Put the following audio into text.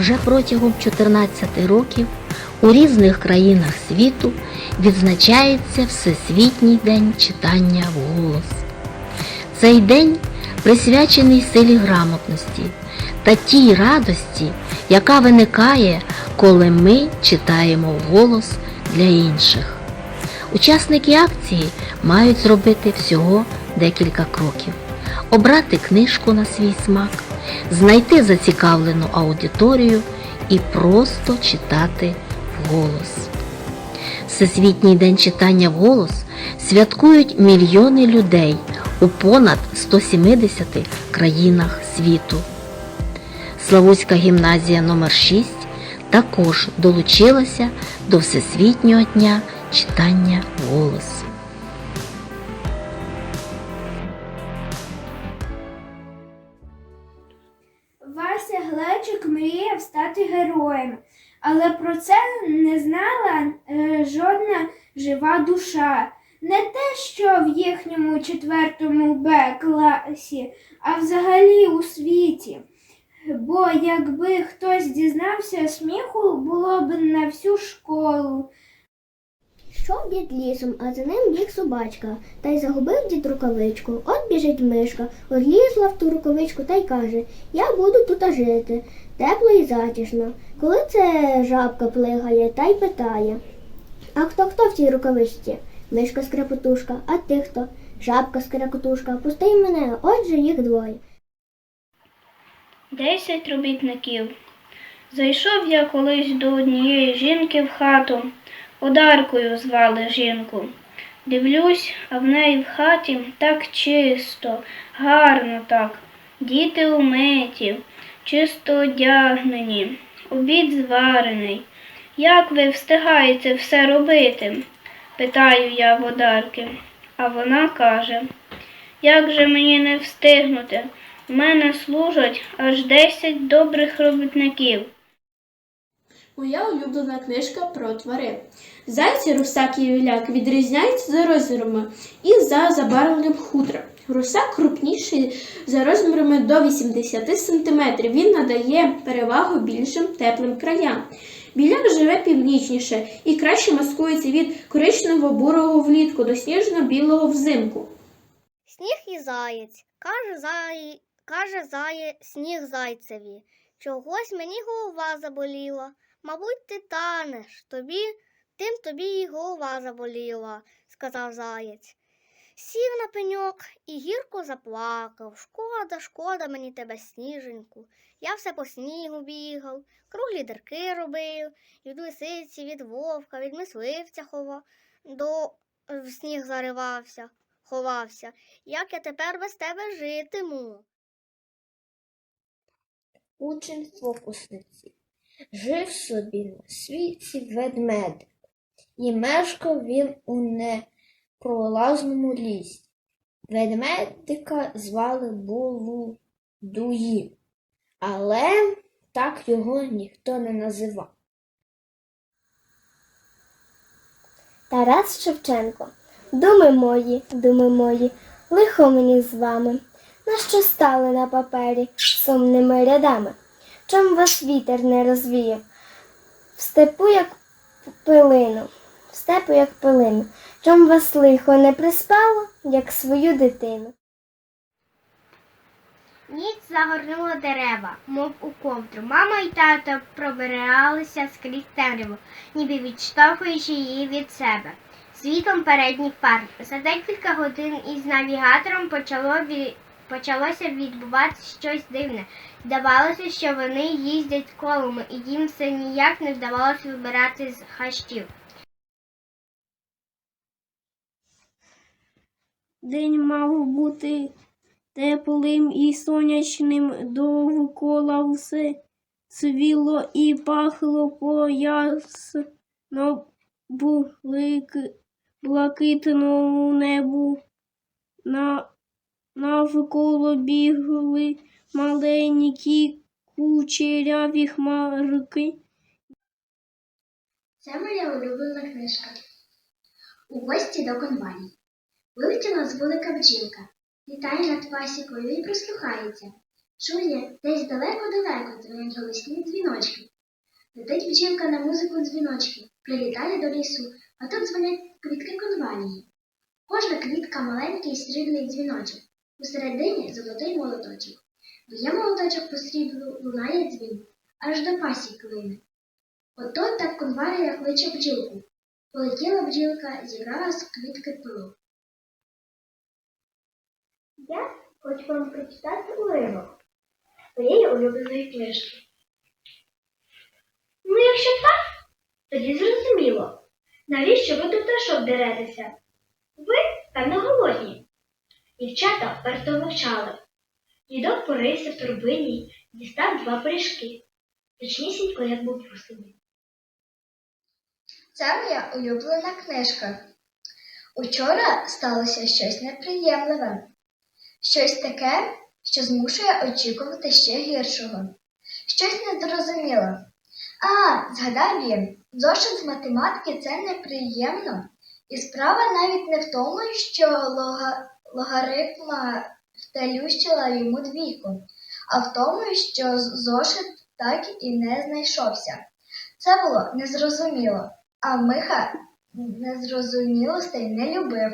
Вже протягом 14 років у різних країнах світу відзначається Всесвітній день читання вголос. Цей день присвячений силі грамотності та тій радості, яка виникає, коли ми читаємо вголос для інших. Учасники акції мають зробити всього декілька кроків: обрати книжку на свій смак, знайти зацікавлену аудиторію і просто читати вголос. Всесвітній день читання вголос святкують мільйони людей у понад 170 країнах світу. Славутська гімназія номер 6 також долучилася до Всесвітнього дня читання вголос. Вася Глечик мріяв стати героєм, але про це не знала е, жодна жива душа. Не те, що в їхньому четвертому Б класі, а взагалі у світі. Бо якби хтось дізнався, сміху було б на всю школу. Йшов дід лісом, а за ним біг собачка, та й загубив дід рукавичку. От біжить мишка, влізла в ту рукавичку та й каже Я буду тут жити, тепло і затишно. Коли це жабка плигає та й питає А хто хто в цій рукавичці? Мишка скрепотушка, а ти хто? Жабка скрекотушка, пусти мене, отже їх двоє. Десять робітників. Зайшов я колись до однієї жінки в хату, Одаркою звали жінку. Дивлюсь, а в неї в хаті так чисто, гарно так. Діти умиті, чисто одягнені, обід зварений. Як ви встигаєте все робити? питаю я в Одарки. А вона каже, як же мені не встигнути? У мене служать аж 10 добрих робітників. Моя улюблена книжка про тварин. Зайці, русак і віляк відрізняються за розмірами і за забарвленням хутра. Русак крупніший за розмірами до 80 см. Він надає перевагу більшим теплим краям. Біляк живе північніше і краще маскується від коричнево-бурого влітку до сніжно-білого взимку. Сніг і заєць. Каже зай... каже зає... сніг зайцеві. Чогось мені голова заболіла. Мабуть, ти танеш, тобі, тим тобі і голова заболіла, сказав заєць. Сів на пеньок і гірко заплакав. Шкода, шкода мені тебе, сніженьку. Я все по снігу бігав, круглі дирки робив, від лисиці, від вовка, від мисливця хова, до в сніг заривався, ховався. Як я тепер без тебе житиму? Учень фокусниці. Жив собі на світі ведмедик, і мешкав він у непролазному лісі. Ведмедика звали Булудуї, але так його ніхто не називав. Тарас Шевченко. Думи мої, думи мої, лихо мені з вами, нащо стали на папері сумними рядами? Чом вас вітер не розвіяв? В степу, як пилину, в степу, як пилину, чом вас лихо не приспало, як свою дитину? Ніч загорнула дерева, мов у ковдру. Мама і тато пробиралися скрізь темряву, ніби відштовхуючи її від себе. Світлом передніх фар. За декілька годин із навігатором почало почалося відбуватися щось дивне. Здавалося, що вони їздять колами, і їм все ніяк не вдавалося вибирати з хащів. День мав бути теплим і сонячним, довкола все цвіло і пахло поясно блик- блакитному небу. На, навколо бігли маленькі кучеряві хмарки. Це моя улюблена книжка. У гості до конвалій. Вилетіла з вулика бджілка, літає над пасікою і прислухається. Чує, десь далеко-далеко дзвонять голосні дзвіночки. Летить бджілка на музику дзвіночки, прилітає до лісу, а тут дзвонять квітки конвалії. Кожна квітка маленький срібний дзвіночок. Усередині золотий молоточок. Б'є молоточок по сріблу, лунає дзвін, аж до пасік клине. Ото так конвалія кличе бджілку. Полетіла бджілка, зібрала з квітки пилок. Я хочу вам прочитати уривок своєї улюбленої книжки. Ну, якщо так, тоді зрозуміло, навіщо ви до пташок деретеся? Ви, певно, голодні. Дівчата вперто мовчали. Дідок порився в торбині і дістав два пиріжки. Точнісінько, як був просений. Це моя улюблена книжка. Учора сталося щось неприємливе, щось таке, що змушує очікувати ще гіршого, щось незрозуміле. А, згадав він, зошит з математики це неприємно, і справа навіть не в тому, що лога... логарифма втелющила йому двійку, а в тому, що зошит так і не знайшовся. Це було незрозуміло. А Миха незрозумілостей не любив.